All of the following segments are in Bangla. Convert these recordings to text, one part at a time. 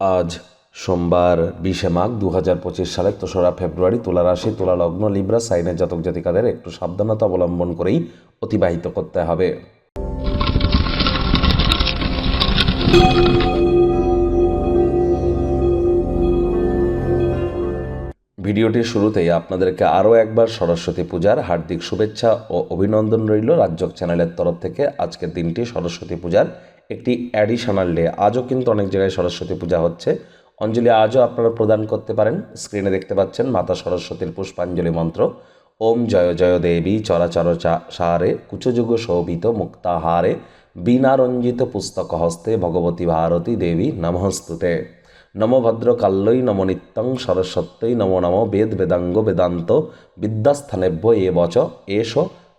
আজ সোমবার বিশে মাঘ দু হাজার পঁচিশ সালের তেসরা ফেব্রুয়ারি তুলা রাশি, তুলা লগ্ন, লিব্রা সাইনের জাতক জাতিকাদের একটু সাবধানতা অবলম্বন করেই অতিবাহিত করতে হবে। ভিডিওটির শুরুতেই আপনাদেরকে আরও একবার সরস্বতী পূজার হার্দিক শুভেচ্ছা ও অভিনন্দন রইল রাজ্যক চ্যানেলের তরফ থেকে। আজকের দিনটি সরস্বতী পূজার একটি অ্যাডিশনাল ডে আজও কিন্তু অনেক জায়গায় সরস্বতী পূজা হচ্ছে। অঞ্জলি আজও আপনারা প্রদান করতে পারেন। স্ক্রিনে দেখতে পাচ্ছেন মাতা সরস্বতীর পুষ্পাঞ্জলি মন্ত্র। ওম জয় জয় দেবী চরাচর সারে কুচযুগ শোভিত মুক্তাহারে বীণারঞ্জিত পুস্তক হস্তে ভগবতী ভারতী দেবী নমস্তুতে। নম ভদ্রকাল্যই নম নিত্যং সরস্বত্যই নমো নম বেদ বেদাঙ্গ বেদান্ত বিদ্যাস্থানেভ্য এ বচ। এষ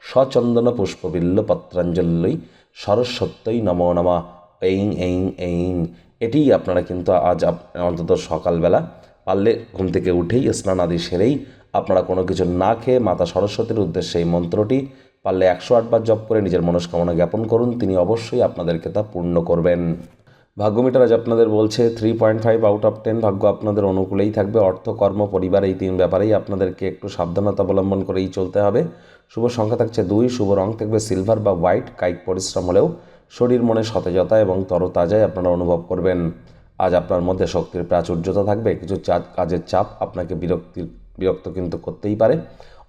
সচন্দন পুষ্পবিল্ল পত্রাঞ্জল্যই সরস্বত্যই নম নমা। এইং এইং এইং। এটি আপনারা কিন্তু আজ অন্তত সকালবেলা পারলে ঘুম থেকে উঠেই স্নান আদি সেরেই আপনারা কোনো কিছু না খেয়ে মাতা সরস্বতীর উদ্দেশ্যে এই মন্ত্রটি পারলে একশো আটবার জপ করে নিজের মনস্কামনা জ্ঞাপন করুন। তিনি অবশ্যই আপনাদেরকে তা পূর্ণ করবেন। ভাগ্যমিটার আজ আপনাদের বলছে three point five out of ten ভাগ্য আপনাদের অনুকূলেই থাকবে। অর্থ, কর্ম, পরিবার এই তিন ব্যাপারেই আপনাদেরকে একটু সাবধানতা অবলম্বন করেই চলতে হবে। শুভ সংখ্যা থাকছে দুই, শুভ রং থাকবে সিলভার বা হোয়াইট কায়িক পরিশ্রম হলেও শরীর মনে সতেজতা এবং তরতাজায় আপনারা অনুভব করবেন। আজ আপনার মধ্যে শক্তির প্রাচুর্যতা থাকবে। কিছু কাজের চাপ আপনাকে বিরক্তির বিরক্ত কিন্তু করতেই পারে।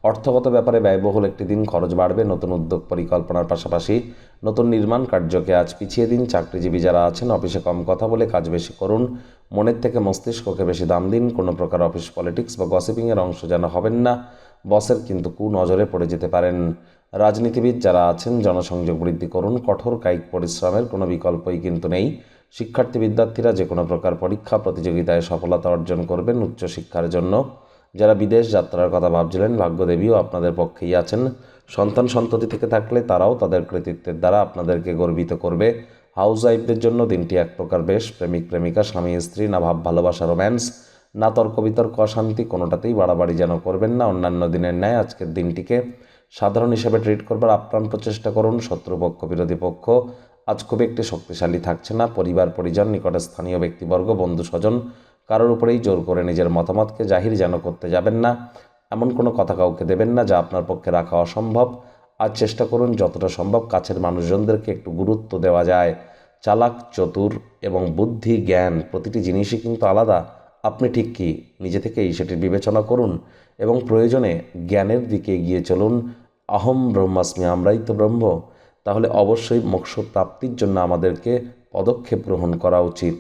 অর্থগত ব্যাপারে ব্যয়বহুল একটি দিন খরচ বাড়বে, নতুন উদ্যোগ পরিকল্পনার পাশাপাশি নতুন নির্মাণ কার্যকে আজ পিছিয়ে দিন চাকরিজীবী যারা আছেন, অফিসে কম কথা বলে কাজ বেশি করুন, মনের থেকে মস্তিষ্ককে বেশি দাম দিন, কোনো প্রকার অফিস পলিটিক্স বা গসিপিংয়ের অংশ যেন হবেন না, বসের কিন্তু কু নজরে পড়ে যেতে পারেন। রাজনীতিবিদ যারা আছেন, জনসংযোগ বৃদ্ধি করুন, কঠোর কায়িক পরিশ্রমের কোনো বিকল্পই কিন্তু নেই। শিক্ষার্থী বিদ্যার্থীরা যে কোনো প্রকার পরীক্ষা, প্রতিযোগিতায় সফলতা অর্জন করবেন উচ্চশিক্ষার জন্য। যারা বিদেশ যাত্রার কথা ভাবছিলেন, ভাগ্যদেবীও আপনাদের পক্ষেই আছেন। সন্তান সন্ততি থেকে থাকলে তারাও তাদের কৃতিত্বের দ্বারা আপনাদেরকে গর্বিত করবে। হাউস ওয়াইফদের জন্য দিনটি এক প্রকার বেশ প্রেমিক প্রেমিকা, স্বামী, স্ত্রী, না ভাব ভালোবাসা, রোম্যান্স। না তর্ক বিতর্ক, অশান্তি, কোনোটাতেই বাড়াবাড়ি যেন করবেন না। অন্যান্য দিনের ন্যায় আজকের দিনটিকে সাধারণ হিসেবে ট্রিট করবার আপ্রাণ প্রচেষ্টা করুন। শত্রুপক্ষ, বিরোধী পক্ষ আজ খুব একটি শক্তিশালী থাকছে না। পরিবার, পরিজন নিকটে স্থানীয় ব্যক্তিবর্গ বন্ধু স্বজন কারোর উপরেই জোর করে নিজের মতামতকে জাহির যেন করতে যাবেন না। এমন কোনো কথা কাউকে দেবেন না যা আপনার পক্ষে রাখা অসম্ভব। আর চেষ্টা করুন যতটা সম্ভব কাছের মানুষজনদেরকে একটু গুরুত্ব দেওয়া যায়। চালাক, চতুর এবং বুদ্ধি, জ্ঞান প্রতিটি জিনিসই কিন্তু আলাদা। আপনি ঠিক কি? নিজে থেকেই সেটির বিবেচনা করুন এবং প্রয়োজনে জ্ঞানের দিকে এগিয়ে চলুন। অহম ব্রহ্মাস্মি, আমরাই তো ব্রহ্ম। তাহলে অবশ্যই মোক্ষ প্রাপ্তির জন্য আমাদেরকে পদক্ষেপ গ্রহণ করা উচিত।